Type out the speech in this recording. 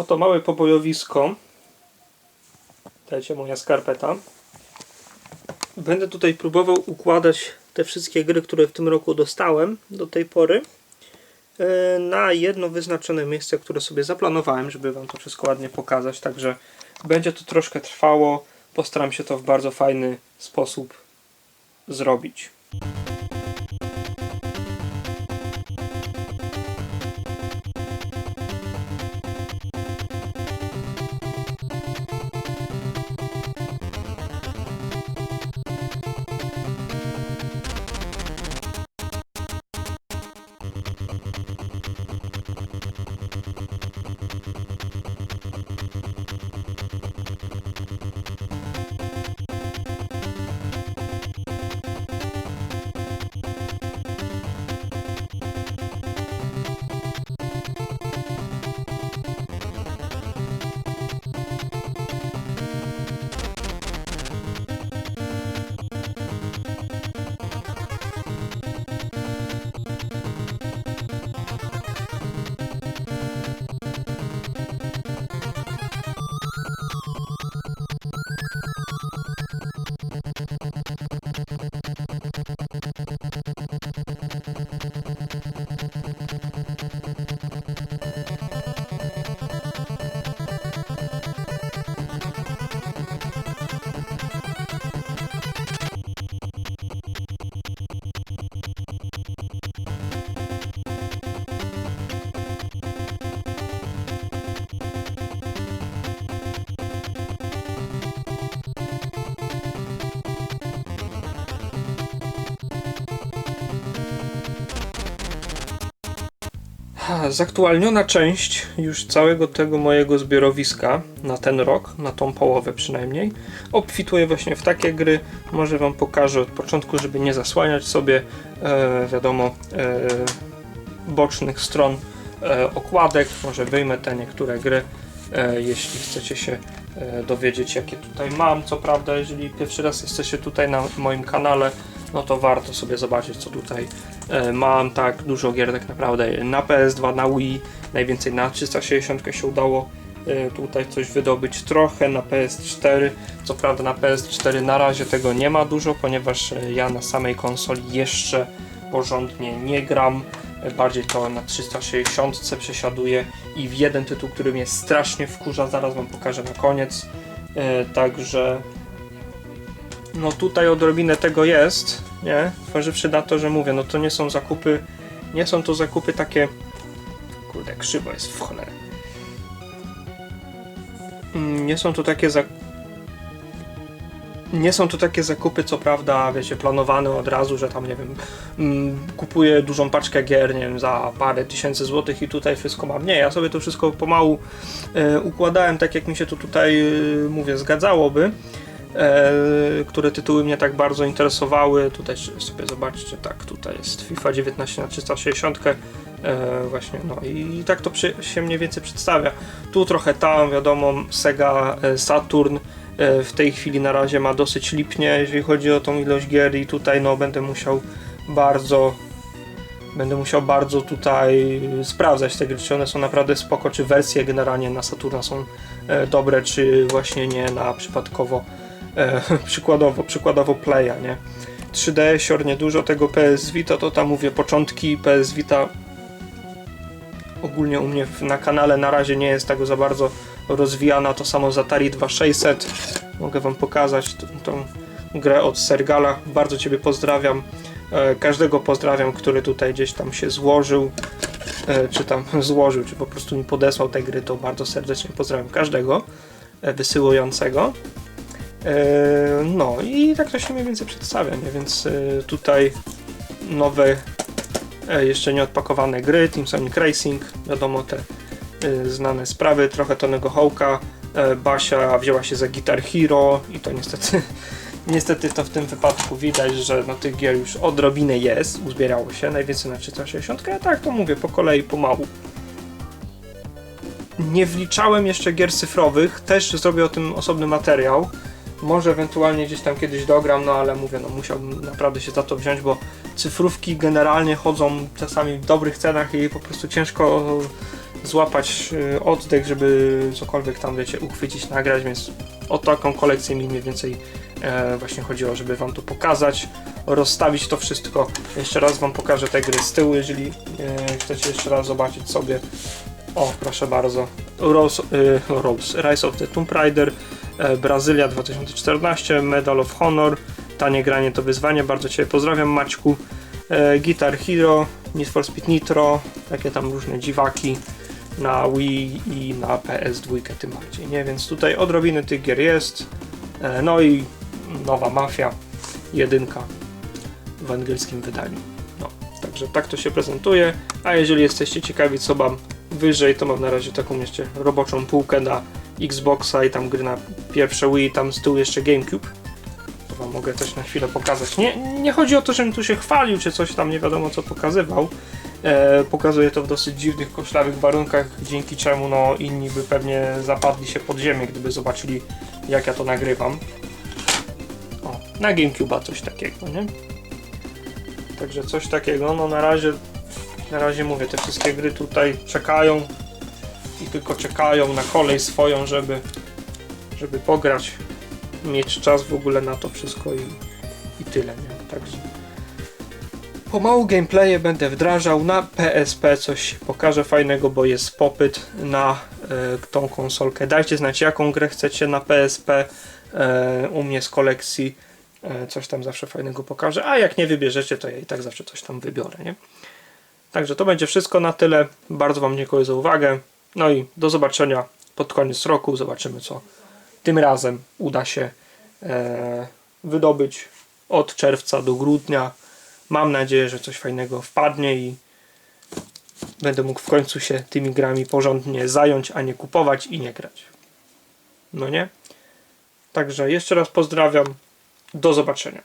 Oto małe pobojowisko. Dajcie moja skarpeta. Będę tutaj próbował układać te wszystkie gry, które w tym roku dostałem do tej pory e, na jedno wyznaczone miejsce, które sobie zaplanowałem, żeby Wam to wszystko ładnie pokazać. Także będzie to troszkę trwało. Postaram się to w bardzo fajny sposób zrobić. Zaktualniona część już całego tego mojego zbiorowiska na ten rok, na tą połowę przynajmniej, obfituje właśnie w takie gry. Może Wam pokażę od początku, żeby nie zasłaniać sobie, e, wiadomo, e, bocznych stron e, okładek. Może wyjmę te niektóre gry, e, jeśli chcecie się e, dowiedzieć, jakie tutaj mam. Co prawda, jeżeli pierwszy raz jesteście tutaj na moim kanale, no to warto sobie zobaczyć, co tutaj mam. Tak, dużo gier tak naprawdę na PS2, na Wii, najwięcej na 360 się udało e, tutaj coś wydobyć. Trochę na PS4, co prawda na PS4 na razie tego nie ma dużo, ponieważ e, ja na samej konsoli jeszcze porządnie nie gram. E, Bardziej to na 360 przesiaduję i w jeden tytuł, który mnie strasznie wkurza, zaraz wam pokażę na koniec. E, Także no tutaj odrobinę tego jest, nie? Zważywszy na to, że mówię, no to nie są zakupy, nie są to zakupy takie, kurde, krzywo jest w cholerę. Mm, Nie są to takie za... Nie są to takie zakupy, co prawda, wiecie, planowane od razu, że tam, nie wiem, mm, kupuję dużą paczkę gier, nie wiem, za parę tysięcy złotych i tutaj wszystko mam. Nie, ja sobie to wszystko pomału e, układałem, tak jak mi się to tutaj, e, mówię, zgadzałoby które tytuły mnie tak bardzo interesowały. Tutaj sobie zobaczcie, tak, tutaj jest FIFA 19 na 360. E, właśnie, no i tak to przy, się mniej więcej przedstawia. Tu trochę tam, wiadomo, Sega e, Saturn e, w tej chwili na razie ma dosyć lipnie, jeżeli chodzi o tą ilość gier i tutaj no będę musiał bardzo będę musiał bardzo tutaj sprawdzać te gry, czy one są naprawdę spoko, czy wersje generalnie na Saturna są e, dobre, czy właśnie nie na przypadkowo e, przykładowo, przykładowo Playa, nie? 3D, siornie dużo tego PS Vita, to tam mówię, początki PS Vita ogólnie u mnie na kanale na razie nie jest tego za bardzo rozwijana, to samo z Atari 2600 mogę wam pokazać t- tą grę od Sergala, bardzo ciebie pozdrawiam E, każdego pozdrawiam, który tutaj gdzieś tam się złożył e, czy tam złożył, czy po prostu mi podesłał te gry, to bardzo serdecznie pozdrawiam każdego e, wysyłującego. E, No i tak to się mniej więcej przedstawia, nie? więc e, tutaj nowe, e, jeszcze nieodpakowane gry, Team Sonic Racing, wiadomo te znane sprawy, trochę Tonego Hołka, Basia wzięła się za Guitar Hero i to niestety Niestety to w tym wypadku widać, że no, tych gier już odrobinę jest, uzbierało się, najwięcej na 360, a tak to mówię, po kolei, pomału. Nie wliczałem jeszcze gier cyfrowych, też zrobię o tym osobny materiał. Może ewentualnie gdzieś tam kiedyś dogram, no ale mówię, no musiałbym naprawdę się za to wziąć, bo cyfrówki generalnie chodzą czasami w dobrych cenach i po prostu ciężko złapać y, oddech, żeby cokolwiek tam, wiecie, uchwycić, nagrać, więc o taką kolekcję mi mniej więcej e, właśnie chodziło, żeby wam to pokazać, rozstawić to wszystko. Jeszcze raz wam pokażę te gry z tyłu, jeżeli e, chcecie jeszcze raz zobaczyć sobie. O, proszę bardzo. Rose, y, Rose, Rise of the Tomb Raider, e, Brazylia 2014, Medal of Honor, Tanie granie to wyzwanie, bardzo Cię pozdrawiam Maćku. E, Guitar Hero, Need for Speed Nitro, takie tam różne dziwaki na Wii i na PS2 tym bardziej, nie? Więc tutaj odrobiny tych gier jest. E, no i nowa Mafia, jedynka w angielskim wydaniu. No, także tak to się prezentuje. A jeżeli jesteście ciekawi, co mam wyżej, to mam na razie taką jeszcze roboczą półkę na Xboxa i tam gry na pierwsze Wii, tam z tyłu jeszcze GameCube. Wam mogę też na chwilę pokazać. Nie, nie chodzi o to, żebym tu się chwalił, czy coś tam nie wiadomo co pokazywał. E, pokazuję to w dosyć dziwnych, koślawych warunkach, dzięki czemu no, inni by pewnie zapadli się pod ziemię, gdyby zobaczyli jak ja to nagrywam. O, na GameCube'a coś takiego, nie? Także coś takiego, no na razie, na razie mówię, te wszystkie gry tutaj czekają i tylko czekają na kolej swoją, żeby, żeby pograć, mieć czas w ogóle na to wszystko i, i tyle, nie? Także pomału gameplaye będę wdrażał na PSP, coś się pokaże fajnego, bo jest popyt na e, tą konsolkę. Dajcie znać, jaką grę chcecie na PSP. E, u mnie z kolekcji e, coś tam zawsze fajnego pokażę, a jak nie wybierzecie, to ja i tak zawsze coś tam wybiorę, nie? Także to będzie wszystko na tyle. Bardzo Wam dziękuję za uwagę. No i do zobaczenia pod koniec roku. Zobaczymy, co tym razem uda się e, wydobyć od czerwca do grudnia. Mam nadzieję, że coś fajnego wpadnie i będę mógł w końcu się tymi grami porządnie zająć, a nie kupować i nie grać. No nie? Także jeszcze raz pozdrawiam. Do zobaczenia.